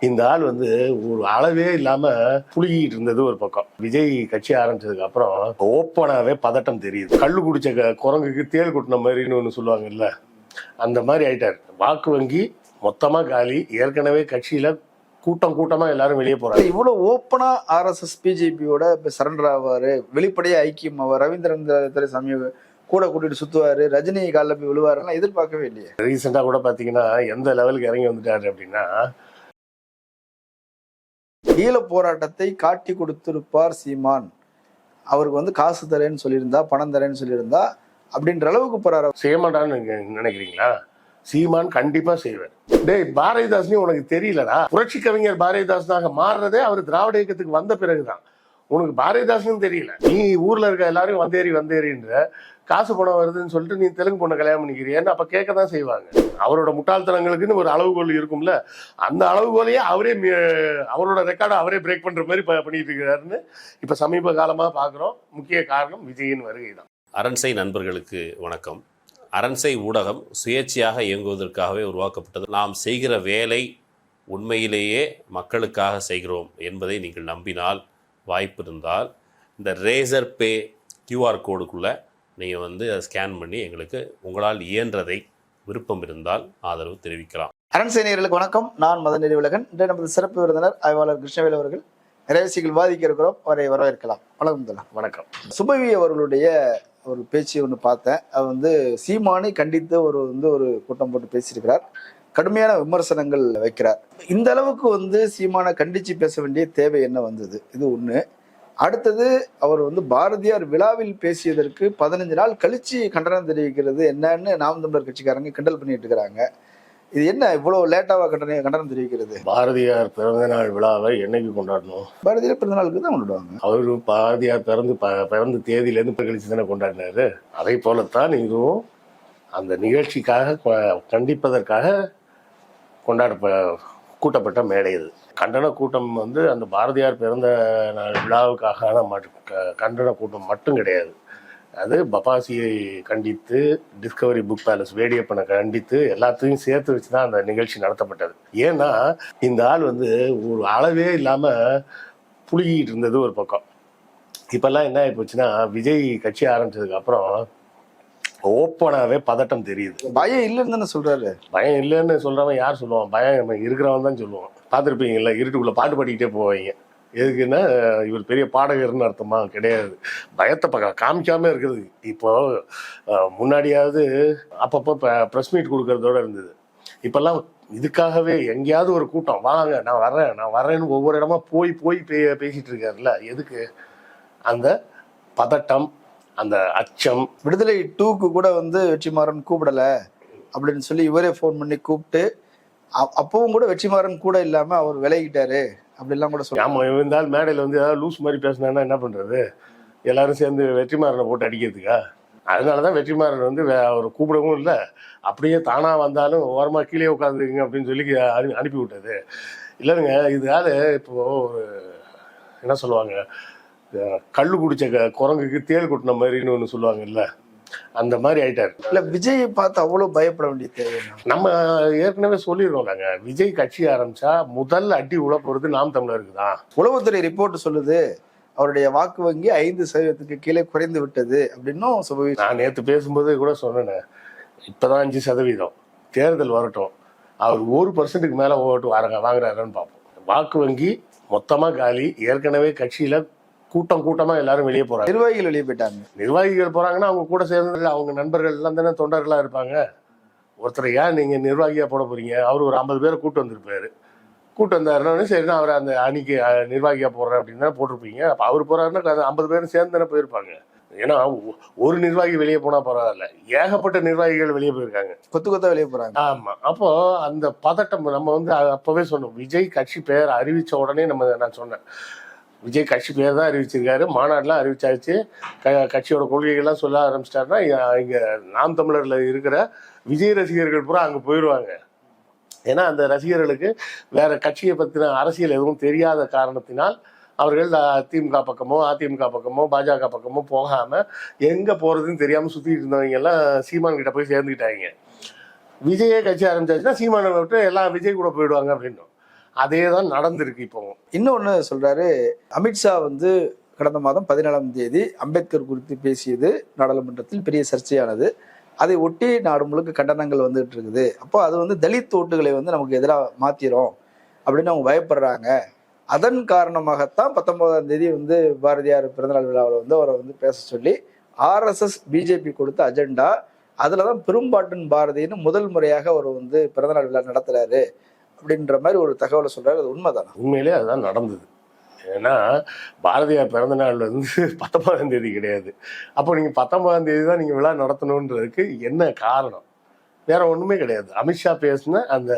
இந்த ஆள் வந்து ஒரு அளவே இல்லாம புழுகிட்டு இருந்தது ஒரு பக்கம். விஜய் கட்சி ஆரம்பிச்சதுக்கு அப்புறம் ஓப்பனாவே பதட்டம் தெரியுது. கள்ளு குடிச்ச குரங்குக்கு தேள் கொட்டின மாதிரின்னு ஒன்று சொல்லுவாங்கல்ல அந்த மாதிரி ஆயிட்டார். வாக்கு வங்கி மொத்தமா காலி. ஏற்கனவே கட்சியில கூட்டம் கூட்டமா எல்லாரும் வெளியே போறாங்க. இவ்வளவு ஓப்பனா ஆர்எஸ்எஸ் பிஜேபியோட இப்ப சரண்டர் ஆவாரு. வெளிப்படையா ஐக்கியம் ஆவார். ரவீந்திரன் துரைசாமி கூட கூட்டிட்டு சுத்துவாரு. ரஜினி காலில் போய் விழுவாருலாம் எதிர்பார்க்கவே இல்லையே. ரீசெண்டா கூட பாத்தீங்கன்னா எந்த லெவலுக்கு இறங்கி வந்துட்டாரு அப்படின்னா ஈழ போராட்டத்தை காட்டி கொடுத்திருப்பார் சீமான். அவருக்கு வந்து காசு தரேன்னு சொல்லியிருந்தா பணம் தரேன்னு சொல்லியிருந்தா அப்படின்ற அளவுக்கு போறாரு செய்யமாட்டான்னு நினைக்கிறீங்களா? சீமான் கண்டிப்பா செய்வார். டேய் பாரதிதாசனையும் உனக்கு தெரியலடா. புரட்சி கவிஞர் பாரதிதாசனாக மாறுறதே அவர் திராவிட இயக்கத்துக்கு வந்த பிறகுதான். உனக்கு பாரதிதாசன் தெரியல. நீ ஊர்ல இருக்க எல்லாரும் வந்தேறி வந்தேறின்ற காசு பணம் வருதுன்னு சொல்லிட்டு நீ தெலுங்கு பொண்ணை கல்யாணம் பண்ணிக்கிறியன்னு அப்ப கேட்க தான் செய்வாங்க. அவரோட முட்டாள்தனங்களுக்குன்னு ஒரு அளவுகோல் இருக்கும்ல. அந்த அளவுகோலையே அவரே அவரோட ரெக்கார்டை அவரே பிரேக் பண்ற மாதிரி ப- பண்ணிட்டு இருக்கிறாருன்னு இப்ப சமீப காலமா பாக்குறோம். முக்கிய காரணம் விஜயின் வருகை தான் அரண்சை நண்பர்களுக்கு வணக்கம். அரண்சை ஊடகம் சுயேட்சையாக இயங்குவதற்காகவே உருவாக்கப்பட்டது. நாம் செய்கிற வேலை உண்மையிலேயே மக்களுக்காக செய்கிறோம் என்பதை நீங்கள் நம்பினால் வாய்ப்பு இருந்தால் இந்த ரேசர் பே கியூஆர் கோடுக்குள்ளே நீங்கள் வந்து அதை ஸ்கேன் பண்ணி எங்களுக்கு உங்களால் இயன்றதை விருப்பம் இருந்தால் ஆதரவு தெரிவிக்கலாம். அரண்சேனியர்களுக்கு வணக்கம். நான் மதன் உலகன் இன்று நமது சிறப்பு விருந்தினர் ஆய்வாளர் கிருஷ்ணவேல் அவர்கள். நிறைய விஷயங்கள் வாதிக்க இருக்கிறோம். அவரை வரவேற்கலாம். வணக்கம் தலா வணக்கம். சுபவி அவர்களுடைய ஒரு பேச்சு ஒன்று பார்த்தேன். அது வந்து சீமானை கண்டித்து ஒரு வந்து ஒரு கூட்டம் போட்டு பேசியிருக்கிறார். கடுமையான விமர்சனங்கள் வைக்கிறார். இந்த அளவுக்கு வந்து சீமானை கண்டிச்சு பேச வேண்டிய தேவை என்ன வந்தது? இது ஒண்ணு. அடுத்தது அவர் வந்து பாரதியார் விழாவில் பேசியதற்கு பதினஞ்சு நாள் கழிச்சு கண்டனம் தெரிவிக்கிறது என்னன்னு நாம் தமிழர் கட்சிக்காரங்க கிண்டல் பண்ணிட்டு இருக்கிறாங்க. இது என்ன இவ்வளவு லேட்டாவா கண்டனம் கண்டனம் தெரிவிக்கிறது? பாரதியார் பிறந்த நாள் விழாவை என்னைக்கு கொண்டாடணும்? பாரதியார் பிறந்த நாளுக்கு தான் கொண்டாடுவாங்க. அவரு பாரதியார் பிறந்து பிறந்த தேதியிலேருந்து கழிச்சு தானே கொண்டாடினாரு. அதை போலத்தான் இதுவும் அந்த நிகழ்ச்சிக்காக கண்டிப்பதற்காக கொண்டாட கூட்டப்பட்ட மேடை இது. கண்டன கூட்டம் வந்து அந்த பாரதியார் பிறந்த நாள் விழாவுக்காக க- கண்டன கூட்டம் மட்டும் கிடையாது. அது பபாசியை கண்டித்து டிஸ்கவரி புக் பேலஸ் வேடியப்பனை கண்டித்து எல்லாத்தையும் சேர்த்து வச்சு தான் அந்த நிகழ்ச்சி நடத்தப்பட்டது. ஏன்னா இந்த ஆள் வந்து ஒரு அளவே இல்லாமல் புழுகிட்டு இருந்தது ஒரு பக்கம். இப்போல்லாம் என்ன ஆகி போச்சுன்னா விஜய் கட்சி ஆரம்பித்ததுக்கப்புறம் ஓப்பனாவே பதட்டம் தெரியுது. பயம் இல்லைன்னு தானே சொல்றாரு. பயம் இல்லைன்னு சொல்றவன் யார் சொல்லுவான்? பயம் இருக்கிறவன் தான் சொல்லுவான். பார்த்துருப்பீங்கல்ல இருட்டுக்குள்ள பாட்டு பாடிக்கிட்டே போவாங்க. எதுக்குன்னா இவர் பெரிய பாடகர்னு அர்த்தமா கிடையாது. பயத்தை பக்க காமிக்காம இருக்குது இப்போ முன்னாடியாவது அப்பப்போ ப்ரெஸ் மீட் கொடுக்கறதோட இருந்தது. இப்பெல்லாம் இதுக்காகவே எங்கேயாவது ஒரு கூட்டம் வாங்க நான் வர்றேன் நான் வர்றேன்னு ஒவ்வொரு இடமா போய் போய் பே பேசிட்டு இருக்காருல்ல எதுக்கு? அந்த பதட்டம் அந்த அச்சம். விடுதலை டூக்கு கூட வந்து வெற்றிமாறன் கூப்பிடல அப்படின்னு சொல்லி இவரே ஃபோன் பண்ணி கூப்பிட்டு அப்பவும் கூட வெற்றிமாறன் கூட இல்லாம அவர் விலகிட்டாரு அப்படிலாம் கூட சொல்றாங்க. ஆமா இருந்தால் மேடையில் வந்து ஏதாவது லூஸ் மாதிரி பேசினான்னா என்ன பண்றது? எல்லாரும் சேர்ந்து வெற்றிமாறனை போட்டு அடிக்கிறதுக்கா? அதனாலதான் வெற்றிமாறன் வந்து அவர் கூப்பிடவும் இல்லை. அப்படியே தானா வந்தாலும் ஓரமா கீழே உட்காந்துருங்க அப்படின்னு சொல்லி அனு- அனுப்பி விட்டது. இல்லைங்க இதனால இப்போ ஒரு என்ன சொல்லுவாங்க கள்ளு குடிச்ச குரங்குக்கு தேள் கொட்டின மாதிரின்னு ஒன்று சொல்லுவாங்கல்ல அந்த மாதிரி ஆயிட்டார். இல்ல விஜயை பார்த்து அவ்வளவு பயப்பட வேண்டிய தேவை? நம்ம ஏற்கனவே சொல்லிடுறோம் நாங்க விஜய் கட்சி ஆரம்பிச்சா முதல் அடி உள்ள போறது நாம் தமிழருக்கு தான். உளவுத்துறை ரிப்போர்ட் சொல்லுது அவருடைய வாக்கு வங்கி ஐந்து சதவீதத்துக்கு கீழே குறைந்து விட்டது அப்படின்னும் சுபவி நான் நேற்று பேசும்போது கூட சொன்னேன் இப்பதான் அஞ்சு சதவீதம் தேர்தல் வரட்டும் அவர் ஒரு பர்சன்ட்டுக்கு மேல ஓட்டு வாங்க வாங்குறாருன்னு பார்ப்போம். வாக்கு வங்கி மொத்தமா காலி ஏற்கனவே கட்சியில கூட்டம் கூட்டமா எல்லாரும் வெளியே போறாங்க. நிர்வாகிகள் வெளியே போயிட்டாங்க. நிர்வாகிகள் போறாங்கன்னா அவங்க கூட சேர்ந்து அவங்க நண்பர்கள் எல்லாம் தானே தொண்டர்களா இருப்பாங்க. ஒருத்தர் ஏன் நீங்க நிர்வாகியா போட போறீங்க? அவர் ஒரு ஐம்பது பேரை கூட்டு வந்திருப்பாரு. கூட்டு வந்தாருன்னா சரி நான் அவரை அந்த அணிக்கு நிர்வாகியா போடுறேன் அப்படின்னு தானே போட்டிருப்பீங்க. அப்ப அவர் போறாருன்னா ஐம்பது பேரும் சேர்ந்து தானே போயிருப்பாங்க. ஏன்னா ஒரு நிர்வாகி வெளியே போனா பரவாயில்ல. ஏகப்பட்ட நிர்வாகிகள் வெளியே போயிருக்காங்க. கொத்து கொத்தா வெளியே போறாங்க. ஆமா. அப்போ அந்த பதட்டம் நம்ம வந்து அப்பவே சொன்னோம். விஜய் கட்சி பெயர் அறிவிச்ச உடனே நம்ம நான் சொன்னேன். விஜய் கட்சி பேர் தான் அறிவிச்சிருக்காரு. மாநாடுலாம் அறிவிச்சாச்சு. க- கட்சியோட கொள்கைகள்லாம் சொல்ல ஆரம்பிச்சிட்டாருன்னா இங்கே நாம் தமிழரில் இருக்கிற விஜய் ரசிகர்கள் பூரா அங்கே போயிடுவாங்க. ஏன்னா அந்த ரசிகர்களுக்கு வேற கட்சியை பற்றின அரசியல் எதுவும் தெரியாத காரணத்தினால் அவர்கள் திமுக பக்கமோ அதிமுக பக்கமோ பாஜக பக்கமோ போகாமல் எங்கே போகிறதுன்னு தெரியாமல் சுற்றிட்டு இருந்தவங்க எல்லாம் சீமான் கிட்ட போய் சேர்ந்துக்கிட்டாங்க. விஜயே கட்சி ஆரம்பிச்சாச்சுன்னா சீமானை விட்டு எல்லாம் விஜய் கூட போயிடுவாங்க அப்படின்னும். அதே தான் நடந்திருக்கு இப்போ. இன்னொன்று சொல்றாரு அமித்ஷா வந்து கடந்த மாதம் பதினேழாம் தேதி அம்பேத்கர் குறித்து பேசியது நாடாளுமன்றத்தில் பெரிய சர்ச்சையானது. அதை ஒட்டி நாடு முழுக்க கண்டனங்கள் வந்துட்டு இருக்குது. அப்போ அது வந்து தலித் ஓட்டுகளை வந்து நமக்கு எதிராக மாத்திரும் அப்படின்னு அவங்க பயப்படுறாங்க. அதன் காரணமாகத்தான் பத்தொன்பதாம் தேதி வந்து பாரதியார் பிறந்தநாள் விழாவில் வந்து அவரை வந்து பேச சொல்லி ஆர்எஸ்எஸ் பிஜேபி கொடுத்த அஜெண்டா அதில் தான் பெரும்பாட்டன் பாரதின்னு முதல் முறையாக அவர் வந்து பிறந்தநாள் விழா நடத்துறாரு. அப்படின்ற மாதிரி ஒரு தகவலை சொல்றாரு. அது உண்மைதானா? உண்மையிலே அதுதான் நடந்தது. ஏன்னா பாரதியார் பிறந்த நாள் வந்து பத்தொன்பதாம் தேதி கிடையாது. அப்போ நீங்கள் பத்தொன்பதாம் தேதி தான் நீங்கள் விழா நடத்தணுன்றதுக்கு என்ன காரணம்? வேற ஒன்றுமே கிடையாது. அமித்ஷா பேசின அந்த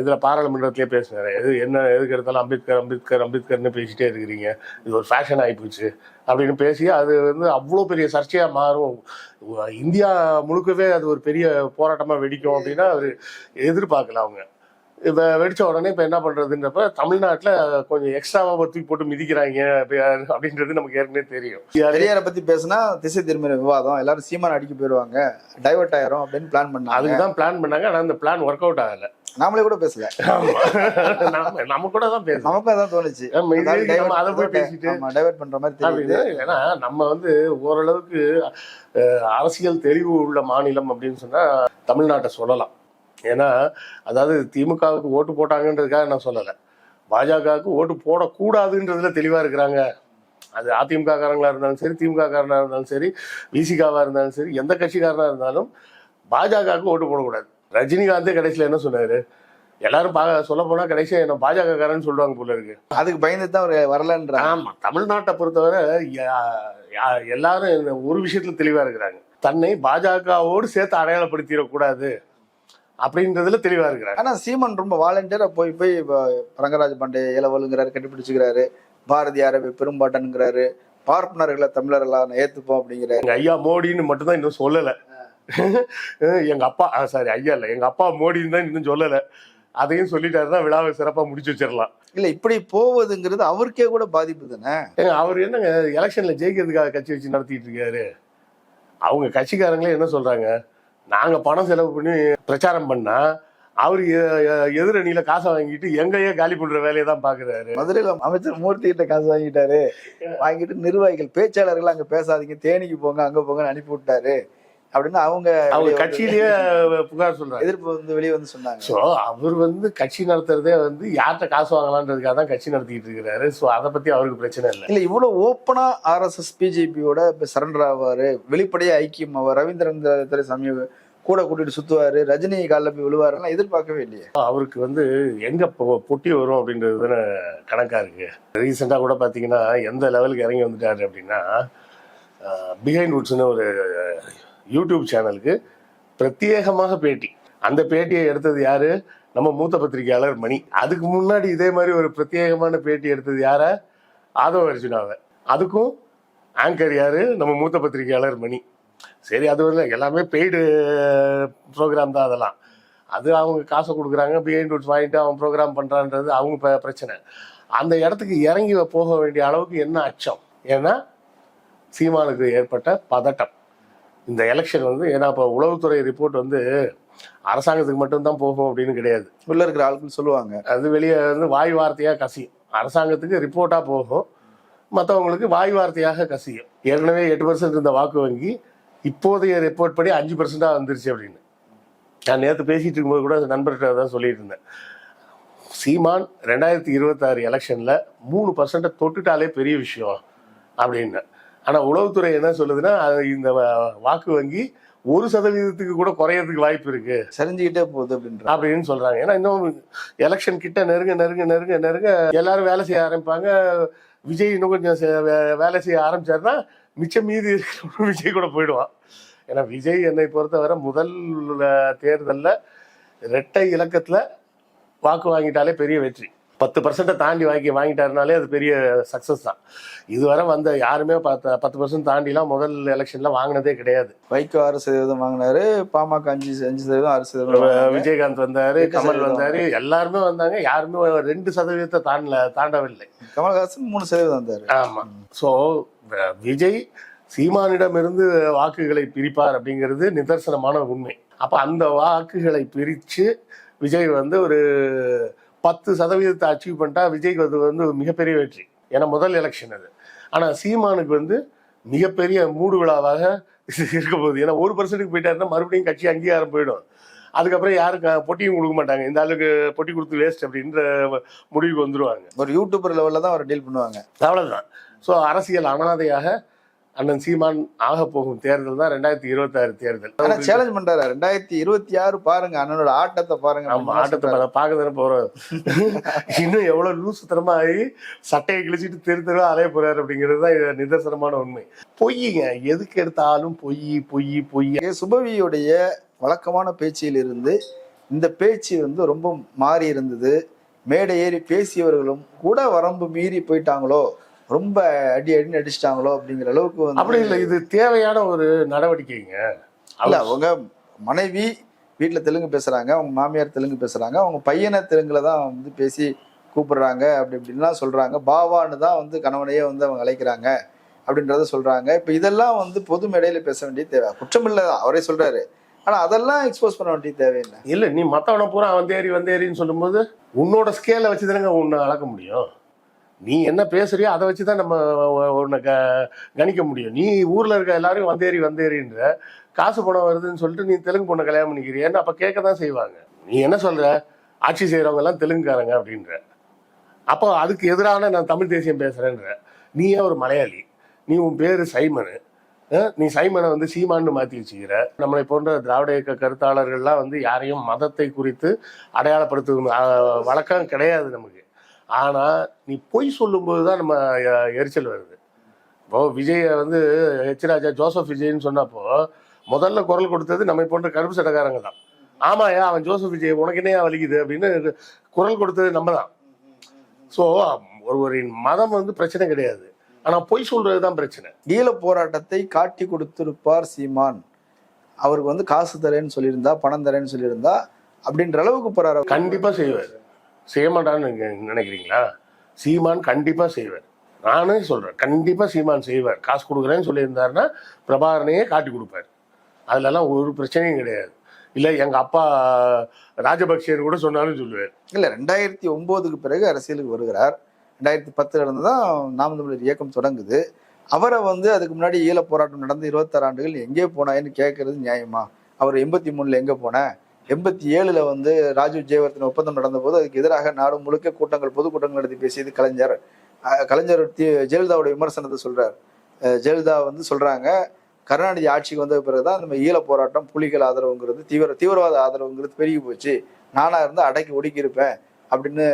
இதில் பாராளுமன்றத்திலே பேசினார் எது என்ன எதுக்கு எடுத்தாலும் அம்பேத்கர் அம்பேத்கர் அம்பேத்கர்னு பேசிட்டே இருக்கிறீங்க. இது ஒரு ஃபேஷன் ஆகிப்போச்சு அப்படின்னு பேசி அது வந்து அவ்வளோ பெரிய சர்ச்சையாக மாறும். இந்தியா முழுக்கவே அது ஒரு பெரிய போராட்டமாக வெடிக்கும் அப்படின்னா அவர் எதிர்பார்க்கல அவங்க. இப்போ வெடிச்ச உடனே இப்போ என்ன பண்ணுறதுன்றப்ப தமிழ்நாட்டில் கொஞ்சம் எக்ஸ்ட்ராவாக தூக்கி போட்டு மிதிக்கிறாங்க அப்படி- அப்படின்றது நமக்கு ஏற்கனவே தெரியும். பெரியாரை பத்தி பேசினா திசை திரும்பின விவாதம். எல்லாரும் சீமான் அடிக்க போயிடுவாங்க டைவர்ட் ஆயிரும் அப்படின்னு பிளான் பண்ணாங்க. அதுக்கு தான் பிளான் பண்ணாங்க ஆனால் அந்த பிளான் ஒர்க் அவுட் ஆகலை. நாமளே கூட பேசல. நம்ம கூட தான் பேசணும். நமக்கும் அதான் தோணுச்சு. அதை போய் பேசிட்டு. divert பண்ற மாதிரி தெரியுது. ஏன்னா நம்ம வந்து ஓரளவுக்கு அரசியல் தெளிவு உள்ள மாநிலம் அப்படின்னு சொன்னா தமிழ்நாட்டை சொல்லலாம். ஏன்னா அதாவது திமுகவுக்கு ஓட்டு போட்டாங்கன்றதுக்காக நான் சொல்லலை. பாஜகவுக்கு ஓட்டு போடக்கூடாதுன்றதுல தெளிவா இருக்கிறாங்க. அது அதிமுக காரங்களா இருந்தாலும் சரி திமுக காரனா இருந்தாலும் சரி விசிகாவா இருந்தாலும் சரி எந்த கட்சிக்காரனா இருந்தாலும் பாஜகவுக்கு ஓட்டு போடக்கூடாது. ரஜினிகாந்தே கடைசியில் என்ன சொன்னாரு? எல்லாரும் பா சொல்ல போனா கடைசியா என்ன பாஜக காரன்னு சொல்லுவாங்க போல இருக்கு. அதுக்கு பயந்து தான் அவர் வரலன்ற ஆமா தமிழ்நாட்டை பொறுத்தவரை எல்லாரும் ஒரு விஷயத்துல தெளிவா இருக்கிறாங்க. தன்னை பாஜகவோடு சேர்த்து அடையாளப்படுத்திடக்கூடாது. அப்படின்றதுல தெளிவா இருக்கிறாங்க ஆனா சீமான் ரொம்ப வாலண்டியரா போய் போய் ரங்கராஜ் பாண்டே இளவலுங்கிறாரு கண்டுபிடிச்சுக்கிறாரு. பாரதியார பெரும்பாட்டனுங்கிறாரு பார்ப்பனர்களை தமிழர்களா நான் ஏத்துப்போம் அப்படிங்கிறாரு. எங்க ஐயா மோடின்னு மட்டும்தான் இன்னும் சொல்லல. எங்க அப்பா சாரி ஐயா இல்ல. எங்க அப்பா மோடின்னு தான் இன்னும் சொல்லல. அதையும் சொல்லிட்டாருன்னா விழாவை சிறப்பா முடிச்சு வச்சிடலாம். இல்ல இப்படி போவதுங்கிறது அவருக்கே கூட பாதிப்பு தானே? அவர் என்னங்க எலெக்ஷன்ல ஜெயிக்கிறதுக்காக கட்சி வச்சு நடத்திட்டு இருக்காரு. அவங்க கட்சிக்காரங்களே என்ன சொல்றாங்க? நாங்க பணம் செலவு பண்ணி பிரச்சாரம் பண்ணா அவர் எதிரணியில காசை வாங்கிட்டு எங்கேயே காலி பண்ற வேலையை தான் பாக்குறாரு. மதுரையில அமைச்சர் மூர்த்தி கிட்ட காசு வாங்கிட்டாரு. வாங்கிட்டு நிர்வாகிகள் பேச்சாளர்கள் அங்க பேசாதீங்க தேனிக்கு போங்க அங்க போங்கன்னு அனுப்பி விட்டாரு. அப்படின்னு அவங்க அவங்க கட்சியிலேயே புகார் சொல்றாங்க. எதிர்ப்பு வந்து வெளியே வந்து சொன்னாங்க. ஸோ அவர் வந்து கட்சி நடத்துறதே வந்து யார்கிட்ட காசு வாங்கலான்றதுக்காக தான் கட்சி நடத்திட்டு இருக்கிறாரு. ஸோ அதை பத்தி அவருக்கு பிரச்சனை இல்லை. இல்ல இவ்வளவு ஓப்பனா ஆர்எஸ்எஸ் பிஜேபியோட இப்ப சரண்டர் ஆவாரு. வெளிப்படையா ஐக்கியம் ஆவார். ரவீந்திரன் துரைசாமி கூட கூட்டிட்டு சுத்துவாரு. ரஜினி காலில் போய் விழுவாருலாம் எதிர்பார்க்கவே இல்லையே. அவருக்கு வந்து எங்க பொட்டி வரும் அப்படின்றது தானே கணக்கா இருக்கு. ரீசெண்டா கூட பாத்தீங்கன்னா எந்த லெவலுக்கு இறங்கி வந்துட்டாரு அப்படின்னா பிஹைண்ட் வுட்ஸ்னு ஒரு யூடியூப் சேனலுக்கு பிரத்யேகமாக பேட்டி. அந்த பேட்டியை எடுத்தது யாரு? நம்ம மூத்த பத்திரிகையாளர் மணி. அதுக்கு முன்னாடி இதே மாதிரி ஒரு பிரத்யேகமான பேட்டி எடுத்தது யார? ஆதவ அர்ஜுனாவை. அதுக்கும் ஆங்கர் யாரு? நம்ம மூத்த பத்திரிகையாளர் மணி. சரி அது வந்து எல்லாமே பெய்டு ப்ரோக்ராம் தான் அதெல்லாம். அது அவங்க காசை கொடுக்குறாங்க பிஹைண்ட் ரூட்ஸ் வாங்கிட்டு அவன் ப்ரோக்ராம் பண்ணுறான்றது அவங்க பிரச்சனை. அந்த இடத்துக்கு இறங்கி போக வேண்டிய அளவுக்கு என்ன அச்சம்? ஏன்னா சீமானுக்கு ஏற்பட்ட பதட்டம். இந்த எலெக்ஷன் வந்து ஏன்னா இப்போ உளவுத்துறை ரிப்போர்ட் வந்து அரசாங்கத்துக்கு மட்டும்தான் போகும் அப்படின்னு கிடையாது. உள்ள இருக்கிற ஆட்கள் சொல்லுவாங்க. அது வெளியே வந்து வாய் வார்த்தையாக கசியும். அரசாங்கத்துக்கு ரிப்போர்ட்டாக போகும். மற்றவங்களுக்கு வாய் வார்த்தையாக கசியும். ஏற்கனவே எட்டு பர்சன்ட் இருந்த வாக்கு வங்கி இப்போதைய ரிப்போர்ட் படி அஞ்சு பர்சன்டாக வந்துருச்சு அப்படின்னு. நான் நேற்று பேசிட்டு இருக்கும்போது கூட நண்பர்கிட்ட தான் சொல்லிட்டு இருந்தேன். சீமான் ரெண்டாயிரத்தி இருபத்தாறு எலெக்ஷனில் மூணு பர்சன்ட்டை தொட்டுட்டாலே பெரிய விஷயம் அப்படின்னு. ஆனால் உளவுத்துறை என்ன சொல்லுதுன்னா அது இந்த வாக்கு வங்கி ஒரு சதவீதத்துக்கு கூட குறையறதுக்கு வாய்ப்பு இருக்கு. சரிஞ்சுக்கிட்டே போகுது அப்படின்ற அப்படின்னு சொல்றாங்க. ஏன்னா இன்னும் எலெக்ஷன் கிட்ட நெருங்க நெருங்க நெருங்க நெருங்க எல்லாரும் வேலை செய்ய ஆரம்பிப்பாங்க. விஜய் இன்னும் கொஞ்சம் வேலை செய்ய ஆரம்பிச்சாருன்னா மிச்சம் மீதி விஜய் கூட போயிடுவான். ஏன்னா விஜய் என்னை பொறுத்தவரை முதல் தேர்தலில் இரட்டை இலக்கத்தில் வாக்கு வாங்கிட்டாலே பெரிய வெற்றி. பத்து பர்சன்ட்டை தாண்டி வாங்கி வாங்கிட்டாருனாலே அது பெரிய சக்ஸஸ் தான். இதுவரை வந்த யாருமே பத்து பத்து பர்சன்ட் தாண்டிலாம் முதல் எலெக்ஷனில் வாங்கினதே கிடையாது. வைகோ ஆறு சதவீதம் வாங்கினாரு பாமக அஞ்சு அஞ்சு சதவீதம் ஆறு சதவீதம். விஜயகாந்த் வந்தாரு கமல் வந்தாரு எல்லாருமே வந்தாங்க யாருமே ரெண்டு சதவீதத்தை தாண்டல தாண்டவில்லை. கமல்ஹாசன் மூணு சதவீதம் வந்தாரு. ஆமா. சோ விஜய் சீமானிடமிருந்து வாக்குகளை பிரிப்பார் அப்படிங்கிறது நிதர்சனமான உண்மை. அப்ப அந்த வாக்குகளை பிரிச்சு விஜய் வந்து ஒரு பத்து சதவீதத்தை அச்சீவ் பண்ணிட்டா விஜய்க்கு அது வந்து மிகப்பெரிய வெற்றி. ஏன்னா முதல் எலெக்ஷன் அது. ஆனா சீமானுக்கு வந்து மிகப்பெரிய மூடு விழாவாக இருக்க போகுது. ஏன்னா ஒரு பர்சன்ட்டுக்கு போயிட்டாருன்னா மறுபடியும் கட்சி அங்கீகாரம் போயிடும். அதுக்கப்புறம் யாருக்கு பொட்டியும் கொடுக்க மாட்டாங்க. இந்த ஆளுக்கு பொட்டி கொடுத்து வேஸ்ட் அப்படின்ற முடிவுக்கு வந்துருவாங்க. ஒரு யூடியூபர் லெவல்ல தான் அவர் டீல் பண்ணுவாங்க. அவ்வளவுதான். ஸோ அரசியல் அனாதையாக அண்ணன் சீமான் ஆக போகும் தேர்தல் தான் ரெண்டாயிரத்தி இருபத்தாறு தேர்தல். ஆனா சேலஞ்ச் பண்றாரு. ரெண்டாயிரத்தி இருபத்தி ஆறு பாருங்க அண்ணனோட ஆட்டத்தை பாருங்க. அப்படின்னு ஆட்டத்தை பார்க்க தானே போறோம். இன்னும் எவ்வளவு லூசுத்தனமா ஆகி சட்டையை கிழிச்சிட்டு தெரு தெருவா அலைய போறாரு அப்படிங்கிறது தான் நிதர்சனமான உண்மை. பொய்யுங்க எதுக்கு எடுத்தாலும் பொய் பொய் பொய். சுபவியுடைய வழக்கமான பேச்சில் இருந்து இந்த பேச்சு வந்து ரொம்ப மாறி இருந்தது. மேடை ஏறி பேசியவர்களும் கூட வரம்பு மீறி போயிட்டாங்களோ ரொம்ப அடி அடின்னு அடிச்சிட்டாங்களோ அப்படிங்கிற அளவுக்கு வந்து அப்படி இல்லை இது தேவையான ஒரு நடவடிக்கைங்க. இல்ல அவங்க மனைவி வீட்டுல தெலுங்கு பேசுறாங்க அவங்க மாமியார் தெலுங்கு பேசுறாங்க அவங்க பையனை தெலுங்குல தான் வந்து பேசி கூப்பிடுறாங்க அப்படி இப்படின்லாம் சொல்றாங்க. பாவான்னு தான் வந்து கணவனையே வந்து அவங்க அழைக்கிறாங்க அப்படின்றத சொல்றாங்க. இப்ப இதெல்லாம் வந்து பொது மேடையில பேச வேண்டிய தேவை. குற்றம் இல்லை அவரே சொல்றாரு. ஆனா அதெல்லாம் எக்ஸ்போஸ் பண்ண வேண்டிய தேவையில்லை. இல்ல நீ மத்தவனை பூரா வந்தேறி வந்தேறின்னு சொல்லும்போது உன்னோட ஸ்கேலை வச்சு தானங்க உன்னை அளக்க முடியும்? நீ என்ன பேசுறியோ அதை வச்சு தான் நம்ம உன்னை க கணிக்க முடியும். நீ ஊரில் இருக்க எல்லாரையும் வந்தேறி வந்தேறின்ற காசு பணம் வருதுன்னு சொல்லிட்டு நீ தெலுங்கு பொண்ணை கல்யாணம் பண்ணிக்கிறியன்னு அப்போ கேட்க தான் செய்வாங்க. நீ என்ன சொல்ற? ஆட்சி செய்கிறவங்க எல்லாம் தெலுங்குக்காரங்க அப்படின்ற. அப்போ அதுக்கு எதிரான நான் தமிழ் தேசியம் பேசுகிறேன்ற நீ ஏன் ஒரு மலையாளி? நீ உன் பேர் சைமனு. நீ சைமனை வந்து சீமான்னு மாற்றி வச்சுக்கிற. நம்மளை போன்ற திராவிட இயக்க கருத்தாளர்கள்லாம் வந்து யாரையும் மதத்தை குறித்து அடையாளப்படுத்தும் வழக்கம் கிடையாது நமக்கு. ஆனா நீ பொய் சொல்லும்போது தான் நம்ம எரிச்சல் வருது. இப்போ விஜய வந்து ஹெச் ராஜா ஜோசப் விஜய்னு சொன்னப்போ முதல்ல குரல் கொடுத்தது நம்மை போன்ற கருப்பு சட்டக்காரங்க தான். ஆமாயா அவன் ஜோசப் விஜய் உனக்கு என்னையா வலிக்குது அப்படின்னு குரல் கொடுத்தது நம்ம தான். ஸோ ஒருவரின் மதம் வந்து பிரச்சனை கிடையாது. ஆனா பொய் சொல்றது தான் பிரச்சனை. ஈழ போராட்டத்தை காட்டி கொடுத்திருப்பார் சீமான். அவருக்கு வந்து காசு தரேன்னு சொல்லியிருந்தா பணம் தரேன்னு சொல்லியிருந்தா அப்படின்ற அளவுக்கு போறாரு அவர். கண்டிப்பா செய்வார். செய்ய மாட்டான்னு நினைக்கிறீங்களா? சீமான் கண்டிப்பாக செய்வார். நானே சொல்கிறேன் கண்டிப்பாக சீமான் செய்வார். காசு கொடுக்குறேன்னு சொல்லியிருந்தாருன்னா பிரபாகரனையே காட்டி கொடுப்பார். அதுலலாம் ஒரு பிரச்சனையும் கிடையாது. இல்லை எங்கள் அப்பா ராஜபக்சேன்னு கூட சொன்னாலும் சொல்லுவார். இல்லை ரெண்டாயிரத்தி ஒம்போதுக்கு பிறகு அரசியலுக்கு வருகிறார். ரெண்டாயிரத்தி பத்துல இருந்து தான் நாம் தமிழர் இயக்கம் தொடங்குது. அவரை வந்து அதுக்கு முன்னாடி ஈழ போராட்டம் நடந்து இருபத்தாறு ஆண்டுகள் எங்கே போனாயின்னு கேட்கறது நியாயமா? அவர் எண்பத்தி மூணுல எங்கே போன எண்பத்தி ஏழுல வந்து ராஜீவ் ஜெயவர்தன் ஒப்பந்தம் நடந்த போது அதுக்கு எதிராக நாடு முழுக்க கூட்டங்கள் பொதுக்கூட்டங்கள் நடத்தி பேசியது கலைஞர். கலைஞர் ஜெயலலிதாவோட விமர்சனத்தை சொல்றார். ஜெயலலிதா வந்து சொல்றாங்க கருணாநிதி ஆட்சிக்கு வந்த பிறகுதான் நம்ம ஈழ போராட்டம் புலிகள் ஆதரவுங்கிறது தீவிர தீவிரவாத ஆதரவுங்கிறது பெருகி போச்சு. நானா இருந்து அடக்கி ஒடுக்கி இருப்பேன் அப்படின்னு